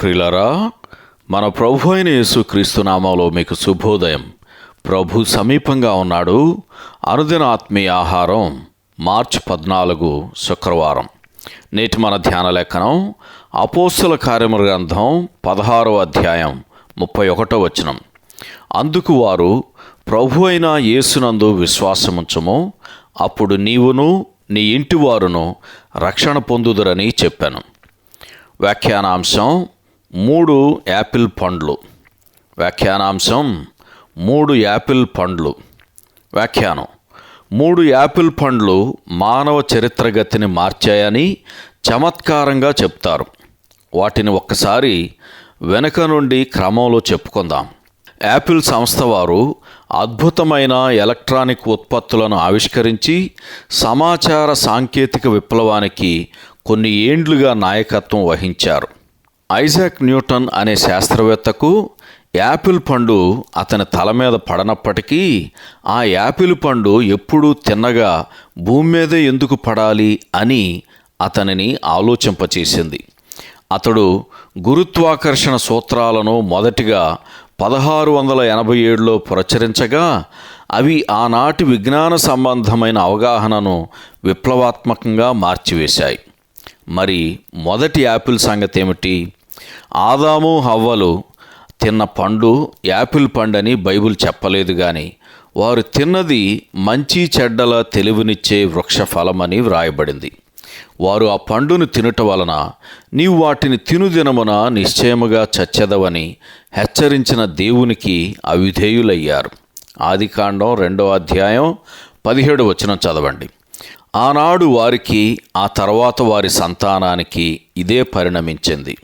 ప్రిలరా మన ప్రభు అయిన యేసుక్రీస్తు నామంలో మీకు శుభోదయం. ప్రభు సమీపంగా ఉన్నాడు. అనుదిన ఆత్మీయ ఆహారం మార్చి పద్నాలుగు శుక్రవారం. నేటి మన ధ్యాన లేఖనం అపోస్తుల కార్యముల గ్రంథం పదహారో అధ్యాయం ముప్పై ఒకటో వచనం. అందుకు వారు ప్రభు అయిన యేసునందు విశ్వాసముంచము అప్పుడు నీవును నీ ఇంటి వారును రక్షణ పొందుదురని చెప్పాను. వ్యాఖ్యానాంశం మూడు యాపిల్ పండ్లు. వ్యాఖ్యానాంశం మూడు యాపిల్ పండ్లు. వ్యాఖ్యానం. మూడు యాపిల్ పండ్లు మానవ చరిత్రగతిని మార్చాయని చమత్కారంగా చెప్తారు. వాటిని ఒక్కసారి వెనుక నుండి క్రమంలో చెప్పుకుందాం. యాపిల్ సంస్థ వారు అద్భుతమైన ఎలక్ట్రానిక్ ఉత్పత్తులను ఆవిష్కరించి సమాచార సాంకేతిక విప్లవానికి కొన్ని ఏండ్లుగా నాయకత్వం వహించారు. ఐజాక్ న్యూటన్ అనే శాస్త్రవేత్తకు యాపిల్ పండు అతని తల మీద పడనప్పటికీ ఆ యాపిల్ పండు ఎప్పుడూ తిన్నగా భూమి మీదే ఎందుకు పడాలి అని అతనిని ఆలోచింపచేసింది. అతడు గురుత్వాకర్షణ సూత్రాలను మొదటిగా పదహారు వందల ఎనభై ఏడులో ప్రచురించగా అవి ఆనాటి విజ్ఞాన సంబంధమైన అవగాహనను విప్లవాత్మకంగా మార్చివేశాయి. మరి మొదటి యాపిల్ సంగతి ఏమిటి ఆదాము హవ్వలు తిన్న పండు యాపిల్ పండని బైబిల్ చెప్పలేదు కానీ వారు తిన్నది మంచి చెడ్డల తెలివినిచ్చే వృక్ష ఫలమని వ్రాయబడింది. వారు ఆ పండును తినుట వలన నీవు వాటిని తినుదినమున నిశ్చయముగా చచ్చెదవని హెచ్చరించిన దేవునికి అవిధేయులయ్యారు. ఆదికాండం రెండో అధ్యాయం పదిహేడు వచనం చదవండి. ఆనాడు వారికి ఆ తర్వాత వారి సంతానానికి ఇదే పరిణమించింది.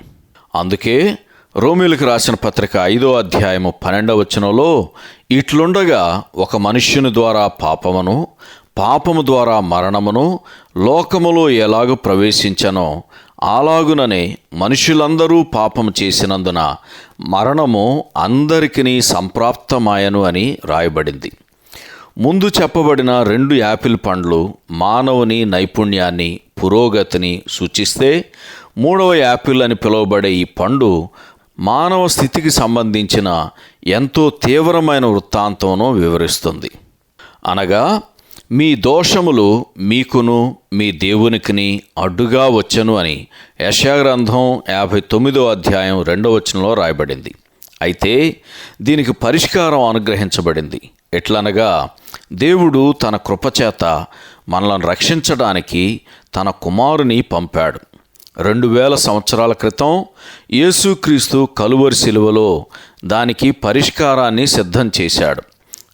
అందుకే రోమిలకు రాసిన పత్రిక ఐదో అధ్యాయము పన్నెండవ వచనంలో ఇట్లుండగా ఒక మనుష్యుని ద్వారా పాపమును పాపము ద్వారా మరణమును లోకములో ఎలాగూ ప్రవేశించనో అలాగుననే మనుషులందరూ పాపము చేసినందున మరణము అందరికీ సంప్రాప్తమాయను అని రాయబడింది. ముందు చెప్పబడిన రెండు యాపిల్ పండ్లు మానవుని నైపుణ్యాన్ని పురోగతిని సూచిస్తే మూడవ యాపిల్ అని పిలువబడే ఈ పండు మానవ స్థితికి సంబంధించిన ఎంతో తీవ్రమైన వృత్తాంతంను వివరిస్తుంది. అనగా మీ దోషములు మీకును మీ దేవునికిని అడ్డుగా వచ్చను అని యశాగ్రంథం యాభై తొమ్మిదో అధ్యాయం రెండవ వచనంలో రాయబడింది. అయితే దీనికి పరిష్కారం అనుగ్రహించబడింది. ఎట్లనగా దేవుడు తన కృపచేత మనలను రక్షించడానికి తన కుమారుని పంపాడు. రెండు వేల సంవత్సరాల క్రితం యేసుక్రీస్తు కలువరి శిలువలో దానికి పరిష్కారాన్ని సిద్ధం చేశాడు.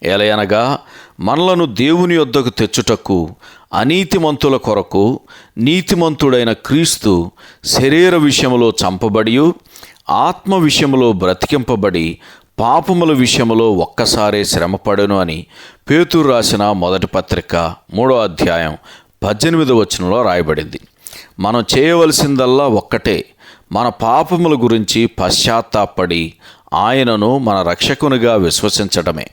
ఎలయనగా మనలను దేవుని యొద్దకు తెచ్చుటకు అనీతిమంతుల కొరకు నీతిమంతుడైన క్రీస్తు శరీర విషయంలో చంపబడి ఆత్మ విషయంలో బ్రతికింపబడి పాపముల విషయంలో ఒక్కసారే శ్రమపడను అని పేతురు రాసిన మొదటి పత్రిక మూడో అధ్యాయం పద్దెనిమిదో వచనంలో రాయబడింది. మనం చేయవలసిందల్లా ఒక్కటే. మన పాపముల గురించి పశ్చాత్తాపడి ఆయనను మన రక్షకునిగా విశ్వసించడమే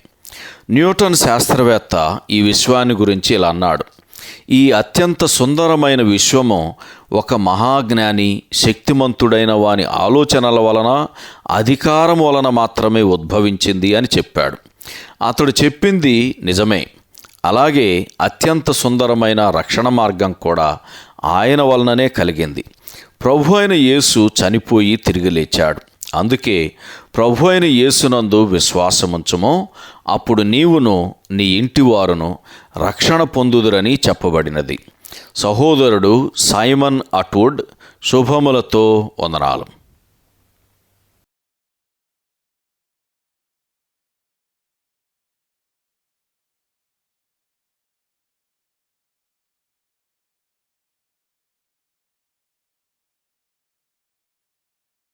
న్యూటన్ శాస్త్రవేత్త ఈ విశ్వాన్ని గురించి ఇలా అన్నాడు. ఈ అత్యంత సుందరమైన విశ్వము ఒక మహాజ్ఞాని శక్తిమంతుడైన వాని ఆలోచనల వలన అధికారం వలన మాత్రమే ఉద్భవించింది అని చెప్పాడు. అతడు చెప్పింది నిజమే. అలాగే అత్యంత సుందరమైన రక్షణ మార్గం కూడా ఆయన వలననే కలిగింది. ప్రభు అయిన యేసు చనిపోయి తిరిగి లేచాడు. అందుకే ప్రభు అయిన యేసునందు విశ్వాసముంచము అప్పుడు నీవును నీ ఇంటి వారును రక్షణ పొందుదురని చెప్పబడినది. సహోదరుడు సైమన్ అట్వుడ్ శుభములతో వందనాలు.